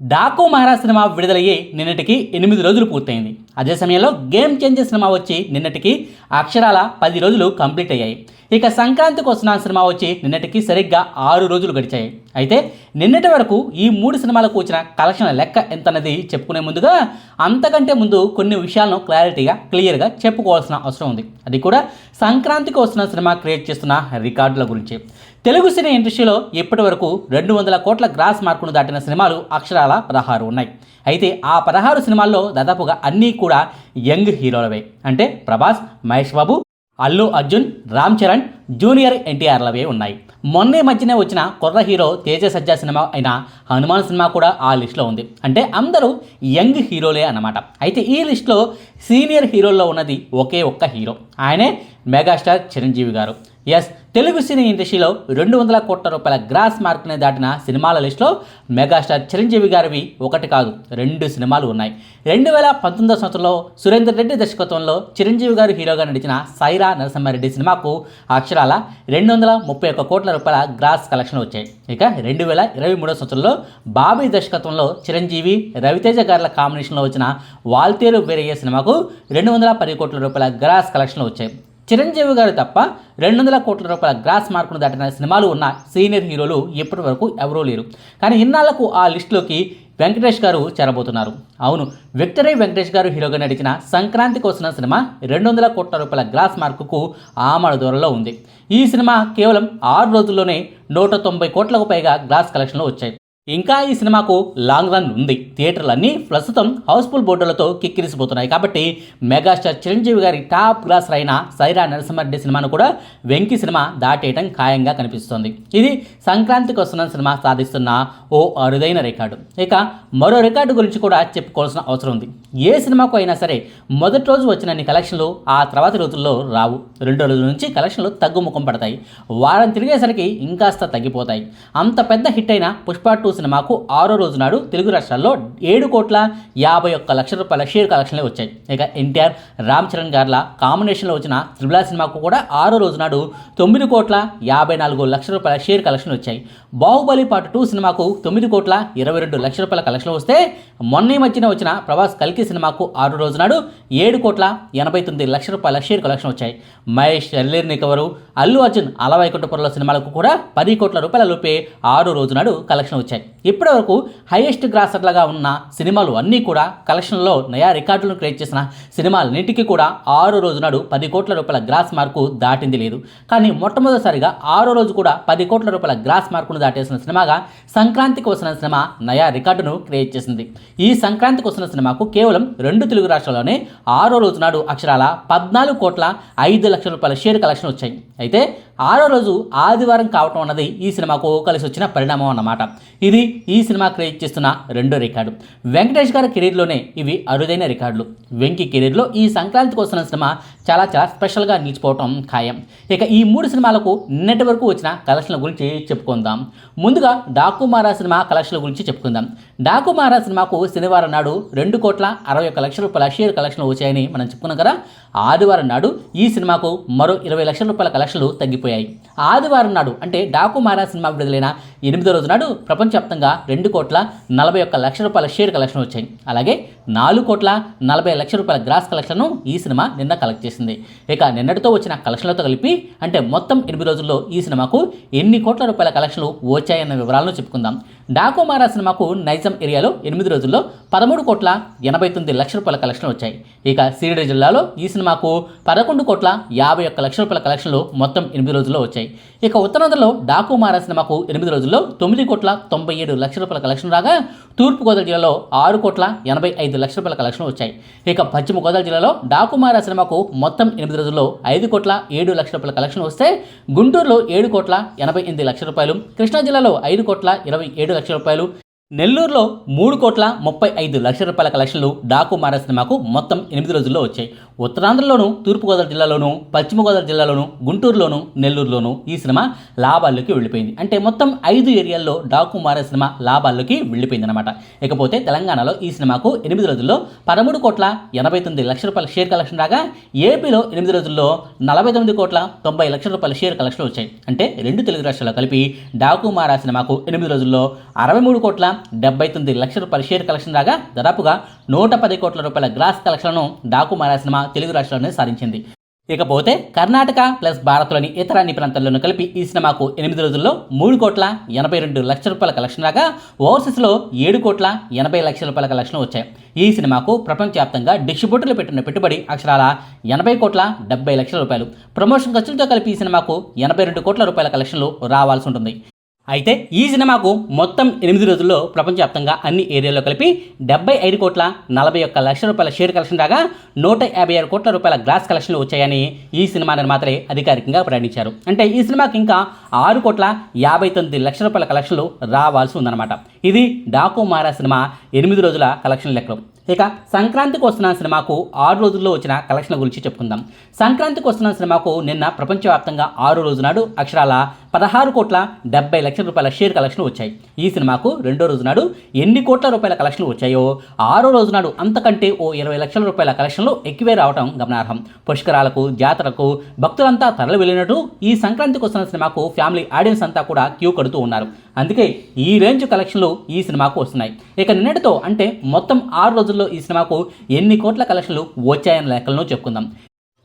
Daaku Maharaj cinema విడుదలయ్యి నిన్నటికి ఎనిమిది రోజులు పూర్తయింది. అదే సమయంలో గేమ్ చేంజర్ సినిమా వచ్చి నిన్నటికి అక్షరాల పది రోజులు కంప్లీట్ అయ్యాయి. ఇక సంక్రాంతికి వస్తున్న సినిమా వచ్చి నిన్నటికి సరిగ్గా ఆరు రోజులు గడిచాయి. అయితే నిన్నటి వరకు ఈ మూడు సినిమాలకు వచ్చిన కలెక్షన్ల లెక్క ఎంత అన్నది చెప్పుకునే ముందుగా అంతకంటే ముందు కొన్ని విషయాలను క్లారిటీగా క్లియర్గా చెప్పుకోవాల్సిన అవసరం ఉంది. అది కూడా సంక్రాంతికి వస్తున్న సినిమా క్రియేట్ చేస్తున్న రికార్డుల గురించి. తెలుగు సినీ ఇండస్ట్రీలో ఇప్పటి వరకు రెండు వందల కోట్ల గ్రాస్ మార్కును దాటిన సినిమాలు అక్షరాల పదహారు ఉన్నాయి. అయితే ఆ పదహారు సినిమాల్లో దాదాపుగా అన్నీ కూడా యంగ్ హీరోలవే. అంటే ప్రభాస్ మహేష్ బాబు అల్లు అర్జున్ రామ్ చరణ్ జూనియర్ ఎన్టీఆర్లవే ఉన్నాయి. మొన్నే మధ్యనే వచ్చిన కుర్ర హీరో తేజ సజ్జా సినిమా అయిన హనుమాన్ సినిమా కూడా ఆ లిస్ట్లో ఉంది. అంటే అందరూ యంగ్ హీరోలే అన్నమాట. అయితే ఈ లిస్ట్లో సీనియర్ హీరోల్లో ఉన్నది ఒకే ఒక్క హీరో. ఆయనే మెగాస్టార్ చిరంజీవి గారు. ఎస్ తెలుగు సినీ ఇండస్ట్రీలో రెండు వందల కోట్ల రూపాయల గ్రాస్ మార్క్ని దాటిన సినిమాల లిస్టులో మెగాస్టార్ చిరంజీవి గారివి ఒకటి కాదు రెండు సినిమాలు ఉన్నాయి. రెండు వేల పంతొమ్మిదో సంవత్సరంలో సురేందర్ రెడ్డి దర్శకత్వంలో చిరంజీవి గారు హీరోగా నడిచిన సైరా నరసింహారెడ్డి సినిమాకు అక్షరాల రెండు వందల ముప్పై ఒక్క కోట్ల రూపాయల గ్రాస్ కలెక్షన్ వచ్చాయి. ఇక రెండు వేల ఇరవై మూడో సంవత్సరంలో బాబీ దర్శకత్వంలో చిరంజీవి రవితేజ గారుల కాంబినేషన్లో వచ్చిన వాల్తేరు వేరయ్య సినిమాకు రెండు వందల పది కోట్ల రూపాయల గ్రాస్ కలెక్షన్లు వచ్చాయి. చిరంజీవి గారు తప్ప రెండు వందల కోట్ల రూపాయల గ్రాస్ మార్కును దాటిన సినిమాలు ఉన్న సీనియర్ హీరోలు ఇప్పటి వరకు ఎవరూ లేరు. కానీ ఇన్నాళ్ళకు ఆ లిస్టులోకి వెంకటేష్ గారు చేరబోతున్నారు. అవును విక్టరీ వెంకటేష్ గారు హీరోగా నడిచిన సంక్రాంతికి వస్తున్న సినిమా రెండు వందల కోట్ల రూపాయల గ్రాస్ మార్కుకు ఆమడ దూరంలో ఉంది. ఈ సినిమా కేవలం ఆరు రోజుల్లోనే నూట తొంభై కోట్లకు పైగా గ్రాస్ కలెక్షన్లు వచ్చాయి. ఇంకా ఈ సినిమాకు లాంగ్ రన్ ఉంది. థియేటర్లన్నీ ప్రస్తుతం హౌస్ఫుల్ బోర్డులతో కిక్కిరిసిపోతున్నాయి. కాబట్టి మెగాస్టార్ చిరంజీవి గారి టాప్ క్లాస్ అయిన సైరా నరసింహారెడ్డి సినిమాను కూడా వెంకీ సినిమా దాటేయటం ఖాయంగా కనిపిస్తోంది. ఇది సంక్రాంతికి వస్తున్న సినిమా సాధిస్తున్న ఓ అరుదైన రికార్డు. ఇక మరో రికార్డు గురించి కూడా చెప్పుకోవాల్సిన అవసరం ఉంది. ఏ సినిమాకు అయినా సరే మొదటి రోజు వచ్చినన్ని కలెక్షన్లు ఆ తర్వాత రోజుల్లో రావు. రెండో రోజుల నుంచి కలెక్షన్లు తగ్గుముఖం పడతాయి. వారం తిరిగేసరికి ఇంకాస్త తగ్గిపోతాయి. అంత పెద్ద హిట్ అయిన పుష్ప టూ సినిమాకు ఆరో రోజు నాడు తెలుగు రాష్ట్రాల్లో ఏడు కోట్ల యాభై ఒక్క లక్షల రూపాయల షేర్ కలెక్షన్లే వచ్చాయి. ఇక ఎన్టీఆర్ రామ్ చరణ్ గార్ల కాంబినేషన్లో వచ్చిన త్రిబులా సినిమాకు కూడా ఆరో రోజు నాడు తొమ్మిది కోట్ల యాభై నాలుగు లక్షల రూపాయల షేర్ కలెక్షన్లు వచ్చాయి. బాహుబలి పార్ట్ టూ సినిమాకు తొమ్మిది కోట్ల ఇరవై రెండు లక్షల రూపాయల కలెక్షన్లు వస్తే మొన్న ఈ మధ్యన వచ్చిన ప్రభాస్ కల్కి సినిమాకు ఆరు రోజు నాడు ఏడు కోట్ల ఎనభై తొమ్మిది లక్షల రూపాయల షేర్ కలెక్షన్ వచ్చాయి. మహేష్ ఎర్లేర్ నికవరు అల్లు అర్జున్ అలవైకుంఠపురంలో సినిమాలకు కూడా పది కోట్ల రూపాయల లోపే ఆరు రోజు నాడు కలెక్షన్ వచ్చాయి. it. ఇప్పటి వరకు హైయెస్ట్ గ్రాసర్లుగా ఉన్న సినిమాలు అన్నీ కూడా కలెక్షన్లో నయా రికార్డులను క్రియేట్ చేసిన సినిమాలన్నింటికీ కూడా ఆరో రోజు నాడు పది కోట్ల రూపాయల గ్రాస్ మార్కు దాటింది లేదు. కానీ మొట్టమొదటిసారిగా ఆరో రోజు కూడా పది కోట్ల రూపాయల గ్రాస్ మార్కును దాటేసిన సినిమాగా సంక్రాంతికి వస్తున్న సినిమా నయా రికార్డును క్రియేట్ చేసింది. ఈ సంక్రాంతికి వస్తున్న సినిమాకు కేవలం రెండు తెలుగు రాష్ట్రాల్లోనే ఆరో రోజు నాడు అక్షరాల పద్నాలుగు కోట్ల ఐదు లక్షల రూపాయల షేర్ కలెక్షన్ వచ్చాయి. అయితే ఆరో రోజు ఆదివారం కావటం అన్నది ఈ సినిమాకు కలిసి వచ్చిన పరిణామం అన్నమాట. ఇది ఈ సినిమా క్రియేట్ చేస్తున్న రెండో రికార్డు. వెంకటేష్ గారి కెరీర్లోనే ఇవి అరుదైన రికార్డులు. వెంకీ కెరీర్లో ఈ సంక్రాంతికి వస్తున్న సినిమా చాలా చాలా స్పెషల్గా నిలిచిపోవటం ఖాయం. ఇక ఈ మూడు సినిమాలకు నిన్నటి వరకు వచ్చిన కలెక్షన్ల గురించి చెప్పుకుందాం. ముందుగా డాకుమారా సినిమా కలెక్షన్ల గురించి చెప్పుకుందాం. డాకుమారా సినిమాకు శనివారం నాడు రెండు కోట్ల అరవై ఒక్క లక్షల రూపాయల షేర్ కలెక్షన్లు వచ్చాయని మనం చెప్పుకున్నాం కదా. ఆదివారం నాడు ఈ సినిమాకు మరో ఇరవై లక్షల రూపాయల కలెక్షన్లు తగ్గిపోయాయి. ఆదివారం నాడు అంటే డాకుమారా సినిమా విడుదలైన ఎనిమిదో రోజు నాడు ప్రపంచవ్యాప్తంగా రెండు కోట్ల నలభై ఒక్క లక్ష రూపాయల షేర్ కలెక్షన్ వచ్చాయి. అలాగే నాలుగు కోట్ల నలభై లక్షల రూపాయల గ్రాస్ కలెక్షన్ను ఈ సినిమా నిన్న కలెక్ట్ చేసింది. ఇక నిన్నటితో వచ్చిన కలెక్షన్లతో కలిపి అంటే మొత్తం ఎనిమిది రోజుల్లో ఈ సినిమాకు ఎన్ని కోట్ల రూపాయల కలెక్షన్లు వచ్చాయన్న వివరాలను చెప్పుకుందాం. డాకుమారా సినిమాకు నైజం ఏరియాలో ఎనిమిది రోజుల్లో పదమూడు కోట్ల ఎనభై తొమ్మిది లక్షల రూపాయల కలెక్షన్లు వచ్చాయి. ఇక సిరిడి జిల్లాలో ఈ సినిమాకు పదకొండు కోట్ల యాభై ఒక్క లక్షల రూపాయల కలెక్షన్లు మొత్తం ఎనిమిది రోజుల్లో వచ్చాయి. ఇక ఉత్తరాంధ్రలో డాకుమారా సినిమాకు ఎనిమిది రోజుల్లో తొమ్మిది కోట్ల తొంభై ఏడు లక్షల రూపాయల కలెక్షన్ రాగా తూర్పుగోదావరి జిల్లాలో ఆరు కోట్ల ఎనభై ఐదు లక్షల రూపాయల కలెక్షన్ వచ్చాయి. ఇక పశ్చిమ గోదావరి జిల్లాలో డాకుమారా సినిమాకు మొత్తం ఎనిమిది రోజుల్లో ఐదు కోట్ల ఏడు లక్షల రూపాయల కలెక్షన్ వస్తే గుంటూరులో ఏడు కోట్ల ఎనభై ఎనిమిది లక్షల రూపాయలు కృష్ణా జిల్లాలో ఐదు కోట్ల ఇరవై ఏడు లక్షల రూపాయలు నెల్లూరులో మూడు కోట్ల ముప్పై ఐదు లక్షల రూపాయల కలెక్షన్లు డాకు మారా సినిమాకు మొత్తం ఎనిమిది రోజుల్లో వచ్చాయి. ఉత్తరాంధ్రలోను తూర్పుగోదావరి జిల్లాలోను పశ్చిమ గోదావరి జిల్లాలోను గుంటూరులోను నెల్లూరులోను ఈ సినిమా లాభాల్లోకి వెళ్ళిపోయింది. అంటే మొత్తం ఐదు ఏరియాల్లో డాకు మారా సినిమా లాభాల్లోకి వెళ్ళిపోయింది అనమాట ఇకపోతే తెలంగాణలో ఈ సినిమాకు ఎనిమిది రోజుల్లో పదమూడు కోట్ల ఎనభై తొమ్మిది లక్షల రూపాయల షేర్ కలెక్షన్ రాగా ఏపీలో ఎనిమిది రోజుల్లో నలభై తొమ్మిది కోట్ల తొంభై లక్షల రూపాయల షేర్ కలెక్షన్ వచ్చాయి. అంటే రెండు తెలుగు రాష్ట్రాల్లో కలిపి డాకు మారా సినిమాకు ఎనిమిది రోజుల్లో అరవై మూడు కోట్ల డెబ్బై తొమ్మిది లక్షల రూపాయల షేర్ కలెక్షన్ రాగా దాదాపుగా నూట పది కోట్ల రూపాయల గ్రాస్ కలెక్షన్లను డాకు మారా సినిమా తెలుగు రాష్ట్రాల్లోనే సాధించింది. ఇకపోతే కర్ణాటక ప్లస్ భారత్లోని ఇతర అన్ని ప్రాంతాల్లోనూ కలిపి ఈ సినిమాకు ఎనిమిది రోజుల్లో మూడు కోట్ల ఎనభై రెండు లక్షల రూపాయల కలెక్షన్ రాగా ఓవర్సీస్లో ఏడు కోట్ల ఎనభై లక్షల రూపాయల కలెక్షన్ వచ్చాయి. ఈ సినిమాకు ప్రపంచవ్యాప్తంగా డిస్ట్రిబ్యూటర్లు పెట్టిన పెట్టుబడి అక్షరాల ఎనభై కోట్ల డెబ్బై లక్షల రూపాయలు. ప్రమోషన్ ఖర్చులతో కలిపి ఈ సినిమాకు ఎనభై రెండు కోట్ల రూపాయల కలెక్షన్లు రావాల్సి ఉంటుంది. అయితే ఈ సినిమాకు మొత్తం ఎనిమిది రోజుల్లో ప్రపంచవ్యాప్తంగా అన్ని ఏరియాల్లో కలిపి డెబ్బై ఐదు కోట్ల నలభై ఒక్క లక్షల రూపాయల షేర్ కలెక్షన్ రాగా నూట యాభై ఆరు కోట్ల రూపాయల గ్లాస్ కలెక్షన్లు వచ్చాయని ఈ సినిమా నిర్మాతలే అధికారికంగా ప్రకటించారు. అంటే ఈ సినిమాకి ఇంకా ఆరు కోట్ల యాభై తొమ్మిది లక్షల రూపాయల కలెక్షన్లు రావాల్సి ఉందన్నమాట. ఇది డాకు మారా సినిమా ఎనిమిది రోజుల కలెక్షన్ లెక్కలు. ఇక సంక్రాంతికి వస్తున్న సినిమాకు ఆరు రోజుల్లో వచ్చిన కలెక్షన్ల గురించి చెప్పుకుందాం. సంక్రాంతికి వస్తున్న సినిమాకు నిన్న ప్రపంచవ్యాప్తంగా ఆరు రోజు నాడు అక్షరాల పదహారు కోట్ల డెబ్బై లక్షల రూపాయల షేర్ కలెక్షన్లు వచ్చాయి. ఈ సినిమాకు రెండో రోజు నాడు ఎన్ని కోట్ల రూపాయల కలెక్షన్లు వచ్చాయో ఆరో రోజు నాడు అంతకంటే ఓ ఇరవై లక్షల రూపాయల కలెక్షన్లు ఎక్కువే రావడం గమనార్హం. పుష్కరాలకు జాతరకు భక్తులంతా తరలి వెళ్ళినట్టు ఈ సంక్రాంతికి వస్తున్న సినిమాకు ఫ్యామిలీ ఆడియన్స్ అంతా కూడా క్యూ కడుతూ ఉన్నారు. అందుకే ఈ రేంజ్ కలెక్షన్లు ఈ సినిమాకు వస్తున్నాయి. ఇక నిన్నటితో అంటే మొత్తం ఆరు రోజుల్లో ఈ సినిమాకు ఎన్ని కోట్ల కలెక్షన్లు వచ్చాయన్న లెక్కలను చెప్పుకుందాం.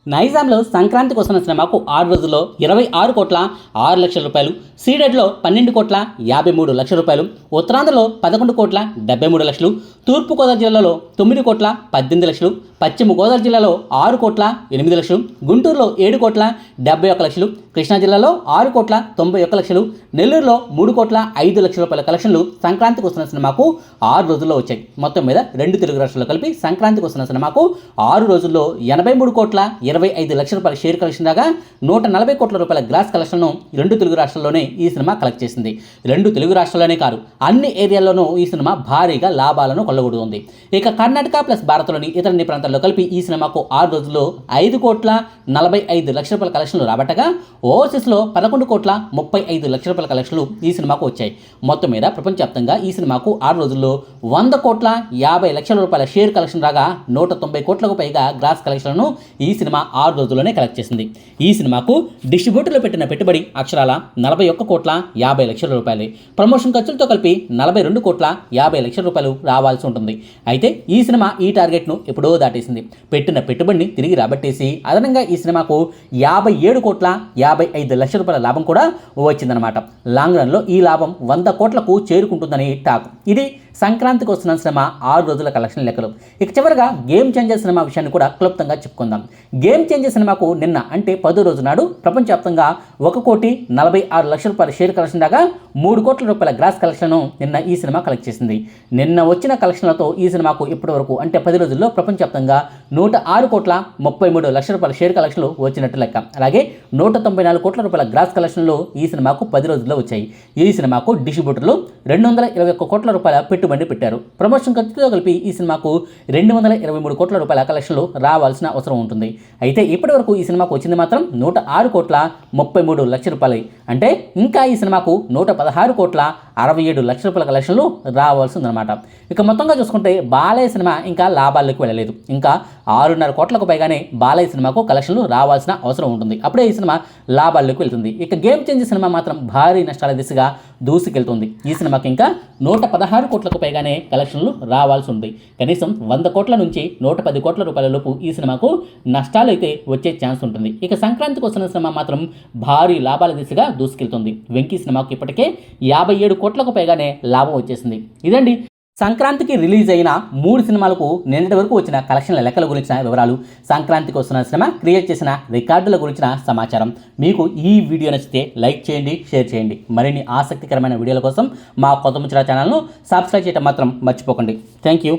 నైజాంలో సంక్రాంతికి వస్తున్న సినిమాకు ఆరు రోజుల్లో ఇరవై ఆరు కోట్ల ఆరు లక్షల రూపాయలు సీడెడ్లో పన్నెండు కోట్ల యాభై మూడు లక్షల రూపాయలు ఉత్తరాంధ్రలో పదకొండు కోట్ల డెబ్బై మూడు లక్షలు తూర్పుగోదావరి జిల్లాలో తొమ్మిది కోట్ల పద్దెనిమిది లక్షలు పశ్చిమ గోదావరి జిల్లాలో ఆరు కోట్ల ఎనిమిది లక్షలు గుంటూరులో ఏడు కోట్ల డెబ్బై ఒక్క లక్షలు కృష్ణా జిల్లాలో ఆరు కోట్ల తొంభై ఒక్క లక్షలు నెల్లూరులో మూడు కోట్ల ఐదు లక్షల రూపాయల కలెక్షన్లు సంక్రాంతికి వస్తున్న సినిమాకు ఆరు రోజుల్లో వచ్చాయి. మొత్తం మీద రెండు తెలుగు రాష్ట్రాల్లో కలిపి సంక్రాంతికి వస్తున్న సినిమాకు ఆరు రోజుల్లో ఎనభై మూడు కోట్ల ఇరవై ఐదు లక్షల రూపాయల షేర్ కలెక్షన్ రాగా నూట నలభై కోట్ల రూపాయల గ్లాస్ కలెక్షన్ను రెండు తెలుగు రాష్ట్రాల్లోనే ఈ సినిమా కలెక్ట్ చేసింది. రెండు తెలుగు రాష్ట్రాల్లోనే కాదు అన్ని ఏరియాల్లోనూ ఈ సినిమా భారీగా లాభాలను కొల్లగొడుతుంది. ఇక కర్ణాటక ప్లస్ భారత్లోని ఇతర అన్ని ప్రాంతాల్లో కలిపి ఈ సినిమాకు ఆరు రోజుల్లో ఐదు కోట్ల నలభై ఐదు లక్షల రూపాయల కలెక్షన్లు రాబట్టగా ఓవర్సీస్లో పదకొండు కోట్ల ముప్పై ఐదు లక్షల రూపాయల కలెక్షన్లు ఈ సినిమాకు వచ్చాయి. మొత్తం మీద ప్రపంచవ్యాప్తంగా ఈ సినిమాకు ఆరు రోజుల్లో వంద కోట్ల యాభై లక్షల రూపాయల షేర్ కలెక్షన్ రాగా నూట తొంభై కోట్లకు పైగా గ్రాస్ కలెక్షన్లను ఈ సినిమా ఆరు రోజుల్లోనే కలెక్ట్ చేసింది. ఈ సినిమాకు డిస్ట్రిబ్యూటర్లు పెట్టిన పెట్టుబడి అక్షరాల నలభై ఒక్క కోట్ల యాభై లక్షల రూపాయలు. ప్రమోషన్ ఖర్చులతో కలిపి నలభై రెండు కోట్ల యాభై లక్షల రూపాయలు రావాల్సి ఉంటుంది. అయితే ఈ సినిమా ఈ టార్గెట్ను ఎప్పుడో దాటేసింది. పెట్టిన పెట్టుబడిని తిరిగి రాబట్టేసి అదనంగా ఈ సినిమాకు యాభై ఏడు కోట్ల యాభై ఐదు లక్షల రూపాయల లాభం కూడా వచ్చిందనమాట లాంగ్ రన్లో ఈ లాభం వంద కోట్లకు చేరుకుంటుందని టాక్. ఇది సంక్రాంతికి వస్తున్న సినిమా ఆరు రోజుల కలెక్షన్ లెక్కలు. ఇక చివరిగా గేమ్ చేంజర్ సినిమా విషయాన్ని కూడా క్లుప్తంగా చెప్పుకుందాం. గేమ్ చేంజర్ సినిమాకు నిన్న అంటే పదో రోజు నాడు ప్రపంచవ్యాప్తంగా ఒక కోటి నలభై ఆరు లక్షల రూపాయల షేర్ కలెక్షన్ దాకా మూడు కోట్ల రూపాయల గ్రాస్ కలెక్షన్ను నిన్న ఈ సినిమా కలెక్ట్ చేసింది. నిన్న వచ్చిన కలెక్షన్లతో ఈ సినిమాకు ఇప్పటి వరకు అంటే పది రోజుల్లో ప్రపంచవ్యాప్తంగా నూట ఆరు కోట్ల ముప్పై మూడు లక్షల రూపాయల షేర్ కలెక్షన్లు వచ్చినట్టు లెక్క. అలాగే నూట తొంభై నాలుగు కోట్ల రూపాయల గ్రాస్ కలెక్షన్లు ఈ సినిమాకు పది రోజుల్లో వచ్చాయి. ఈ సినిమాకు డిస్ట్రిబ్యూటర్లు రెండు వందల ఇరవై ఒక్క కోట్ల రూపాయల పెట్టుబడి పెట్టారు. ప్రమోషన్ ఖర్చుతో కలిపి ఈ సినిమాకు రెండు వందల ఇరవై మూడు కోట్ల రూపాయల కలెక్షన్లు రావాల్సిన అవసరం ఉంటుంది. అయితే ఇప్పటివరకు ఈ సినిమాకు వచ్చింది మాత్రం నూట ఆరు కోట్ల ముప్పై మూడు లక్ష రూపాయలు. అంటే ఇంకా ఈ సినిమాకు నూట పదహారు కోట్ల అరవై ఏడు లక్షల రూపాయల కలెక్షన్లు రావాల్సి ఉందన్నమాట ఇక మొత్తంగా చూసుకుంటే బాలయ్య సినిమా ఇంకా లాభాల్లోకి వెళ్ళలేదు. ఇంకా ఆరున్నర కోట్లకు పైగానే బాలయ్య సినిమాకు కలెక్షన్లు రావాల్సిన అవసరం ఉంటుంది. అప్పుడే ఈ సినిమా లాభాల్లోకి వెళ్తుంది. ఇక గేమ్ చేంజ్ సినిమా మాత్రం భారీ నష్టాల దిశగా దూసుకెళ్తుంది. ఈ సినిమాకి ఇంకా నూట పదహారు కోట్లకు పైగానే కలెక్షన్లు రావాల్సి ఉంది. కనీసం వంద కోట్ల నుంచి నూట పది కోట్ల రూపాయల లోపు ఈ సినిమాకు నష్టాలు అయితే వచ్చే ఛాన్స్ ఉంటుంది. ఇక సంక్రాంతికి వస్తున్న సినిమా మాత్రం భారీ లాభాల దిశగా దూసుకెళ్తుంది. వెంకీ సినిమాకు ఇప్పటికే యాభై ఏడు కోట్లకు పైగానే లాభం వచ్చేసింది. ఇదండి. సంక్రాంతికి రిలీజ్ అయిన మూడు సినిమాలకు నిన్నటి వరకు వచ్చిన కలెక్షన్ల లెక్కల గురించిన వివరాలు సంక్రాంతికి వస్తున్న సినిమా క్రియేట్ చేసిన రికార్డుల గురించిన సమాచారం. మీకు ఈ వీడియో నచ్చితే లైక్ చేయండి షేర్ చేయండి. మరిన్ని ఆసక్తికరమైన వీడియోల కోసం మా కొత్త ముచ్చట ఛానల్ను సబ్స్క్రైబ్ చేయడం మాత్రం మర్చిపోకండి. Thank you.